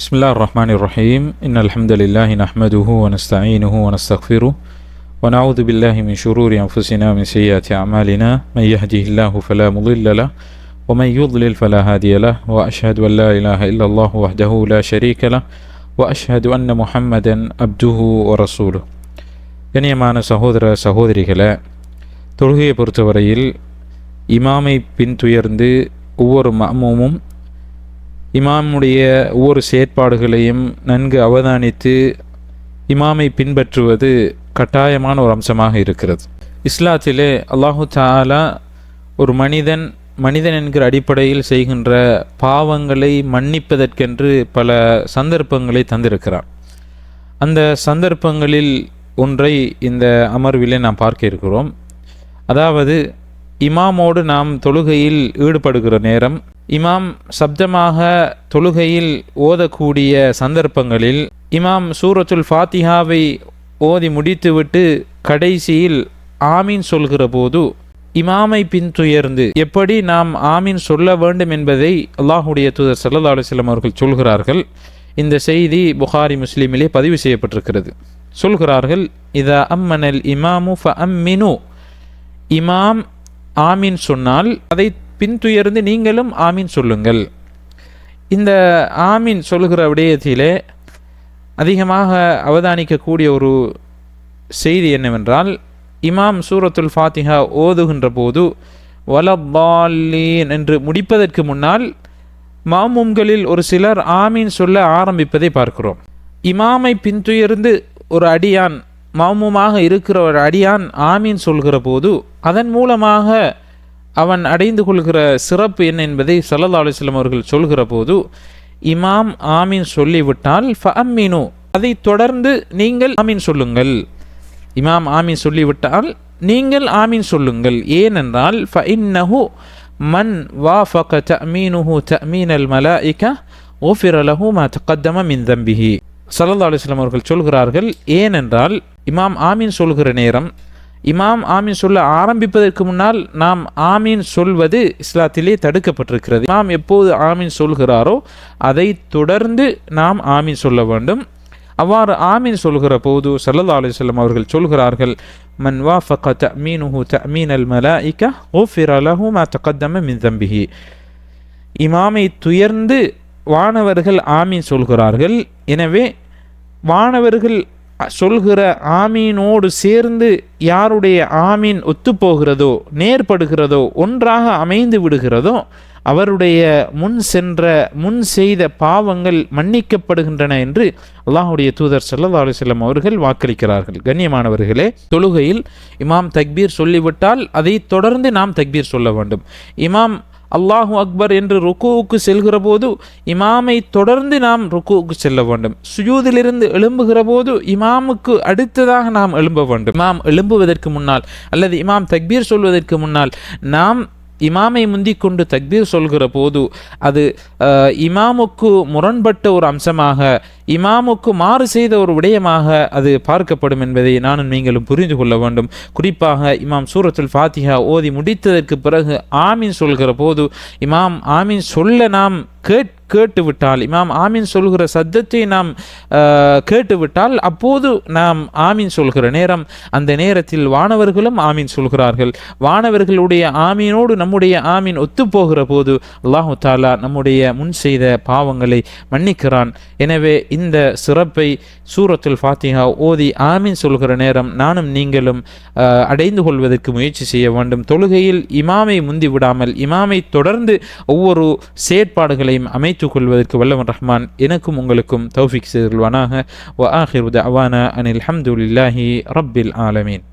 بسم الله الرحمن الرحيم إن الحمد لله نحمده ونستعينه ونستغفره ونعوذ بالله من شرور أنفسنا من سيئات أعمالنا من يهده الله فلا مضل له ومن يضلل فلا هادي له وأشهد أن لا إله إلا الله وحده لا شريك له وأشهد أن محمدا عبده ورسوله கண்ணியமான كلا சகோதரிகளை தொழுகையை إمامي بنت يرندي أور مأموم இமாமுடைய ஒவ்வொரு செயற்பாடுகளையும் நன்கு அவதானித்து இமாமை பின்பற்றுவது கட்டாயமான ஒரு அம்சமாக இருக்கிறது. இஸ்லாத்திலே அல்லாஹு தாலா ஒரு மனிதன் மனிதன் என்கிற அடிப்படையில் செய்கின்ற பாவங்களை மன்னிப்பதற்கென்று பல சந்தர்ப்பங்களை தந்திருக்கிறான். அந்த சந்தர்ப்பங்களில் ஒன்றை இந்த அமர்விலே நாம் பார்க்க இருக்கிறோம். அதாவது இமாமோடு நாம் தொழுகையில் ஈடுபடுகிற நேரம் இமாம் சப்தமாக தொழுகையில் ஓதக்கூடிய சந்தர்ப்பங்களில் இமாம் சூரத்துல் ஃபாத்திஹாவை ஓதி முடித்துவிட்டு கடைசியில் ஆமீன் சொல்கிற போது இமாமை பின்துயர்ந்து எப்படி நாம் ஆமீன் சொல்ல வேண்டும் என்பதை அல்லாஹுடைய தூதர் சல்லா அலுவலம் அவர்கள் சொல்கிறார்கள். இந்த செய்தி புகாரி முஸ்லீமிலே பதிவு செய்யப்பட்டிருக்கிறது. சொல்கிறார்கள் இதா அம்மனல் இமாமு ஃப அம்மினு இமாம் ஆமீன் சொன்னால் அதை பின்துயர்ந்து நீங்களும் ஆமீன் சொல்லுங்கள். இந்த ஆமீன் சொல்லுகிற விடயத்திலே அதிகமாக அவதானிக்கக்கூடிய ஒரு செய்தி என்னவென்றால் இமாம் சூரத்துல் ஃபாத்திஹா ஓதுகின்ற போது வலபாலீன் என்று முடிப்பதற்கு முன்னால் மாமும்களில் ஒரு சிலர் ஆமீன் சொல்ல ஆரம்பிப்பதை பார்க்கிறோம். இமாமை பின்துயர்ந்து ஒரு அடியான் மாமுமாக இருக்கிற ஒரு அடியான் ஆமீன் சொல்கிற போது அதன் மூலமாக அவன் அடைந்து கொள்கிற சிறப்பு என்ன என்பதை சல்லா அலுவலம் அவர்கள் சொல்கிற போது இமாம் ஆமீன் சொல்லிவிட்டால் ஃப அம்மீனு அதை தொடர்ந்து நீங்கள் ஆமீன் சொல்லுங்கள். இமாம் ஆமீன் சொல்லிவிட்டால் நீங்கள் ஆமீன் சொல்லுங்கள். ஏனென்றால் ஃப இன்னஹு மன் வா ஃபக தமீனுஹு தமீன் அல் மலாஇகா ஓஃபிர் லஹு மா தக்கத்தம மின் தம்பிஹி. சல்லா அலுவலம் அவர்கள் சொல்கிறார்கள் ஏனென்றால் இமாம் ஆமீன் சொல்கிற நேரம் இமாம் ஆமீன் சொல்ல ஆரம்பிப்பதற்கு முன்னால் நாம் ஆமீன் சொல்வது இஸ்லாத்திலே தடுக்கப்பட்டிருக்கிறது. இமாம் எப்போது ஆமீன் சொல்கிறாரோ அதை தொடர்ந்து நாம் ஆமீன் சொல்ல வேண்டும். அவ்வாறு ஆமீன் சொல்கிற போது சல்லா அலிஸ்லம் அவர்கள் சொல்கிறார்கள் மன் வாஃபக தமீனுஹு தமீன் அல் மலாயிகா ஓஃபிர் அலஹு மா தகத்தம மின் தம்பிஹி. இமாமை துயர்ந்து வானவர்கள் ஆமீன் சொல்கிறார்கள். எனவே வானவர்கள் சொல்கிற ஆமீனோடு சேர்ந்து யாருடைய ஆமீன் ஒத்துப்போகிறதோ நேர்படுகிறதோ ஒன்றாக அமைந்து விடுகிறதோ அவருடைய முன் சென்ற முன் செய்த பாவங்கள் மன்னிக்கப்படுகின்றன என்று அல்லாஹுடைய தூதர் சல்லா அலுவலம் அவர்கள் வாக்களிக்கிறார்கள். கண்ணியமானவர்களே தொழுகையில் இமாம் தக்பீர் சொல்லிவிட்டால் அதை தொடர்ந்து நாம் தக்பீர் சொல்ல வேண்டும். இமாம் அல்லாஹு அக்பர் என்று ருக்குவுக்கு செல்கிற போது இமாமை தொடர்ந்து நாம் ருக்குவுக்கு செல்ல வேண்டும். சுயூதிலிருந்து எழும்புகிற போது இமாமுக்கு அடுத்ததாக நாம் எழும்ப வேண்டும். இமாம் எழும்புவதற்கு முன்னால் அல்லது இமாம் தக்பீர் சொல்வதற்கு முன்னால் நாம் இமாமை முந்தி கொண்டு தக்பீர் சொல்கிற போது அது இமாமுக்கு முரண்பட்ட ஒரு அம்சமாக இமாமுக்கு மாறு செய்த ஒரு விடயமாக அது பார்க்கப்படும் என்பதை நானும் நீங்களும் புரிந்து கொள்ள வேண்டும். குறிப்பாக இமாம் சூரத்துல் ஃபாத்திஹா ஓதி முடித்ததற்கு பிறகு ஆமீன் சொல்கிற போது இமாம் ஆமீன் சொல்ல நாம் கேட் கேட்டுவிட்டால் இமாம் ஆமீன் சொல்கிற சத்தத்தை நாம் கேட்டுவிட்டால் அப்போது நாம் ஆமீன் சொல்கிற நேரம் அந்த நேரத்தில் வானவர்களும் ஆமீன் சொல்கிறார்கள். வானவர்களுடைய ஆமீனோடு நம்முடைய ஆமீன் ஒத்துப்போகிற போது அல்லாஹு தாலா நம்முடைய முன் செய்த பாவங்களை மன்னிக்கிறான். எனவே இந்த சிறப்பை சூரத்துல் ஃபாத்திஹா ஓதி ஆமீன் சொல்கிற நேரம் நானும் நீங்களும் அடைந்து கொள்வதற்கு முயற்சி செய்ய வேண்டும். தொழுகையில் இமாமை முந்தி விடாமல் இமாமை தொடர்ந்து ஒவ்வொரு செயற்பாடுகளையும் அமைத்து கொள்வதற்கு வல்லவன் ரஹ்மான் எனக்கும் உங்களுக்கும் தௌஃபிக் செய்தல்வானாக வ ஆஹிர் அவானா அனில் அஹமதுல்லாஹி ரப்பில் ஆலமீன்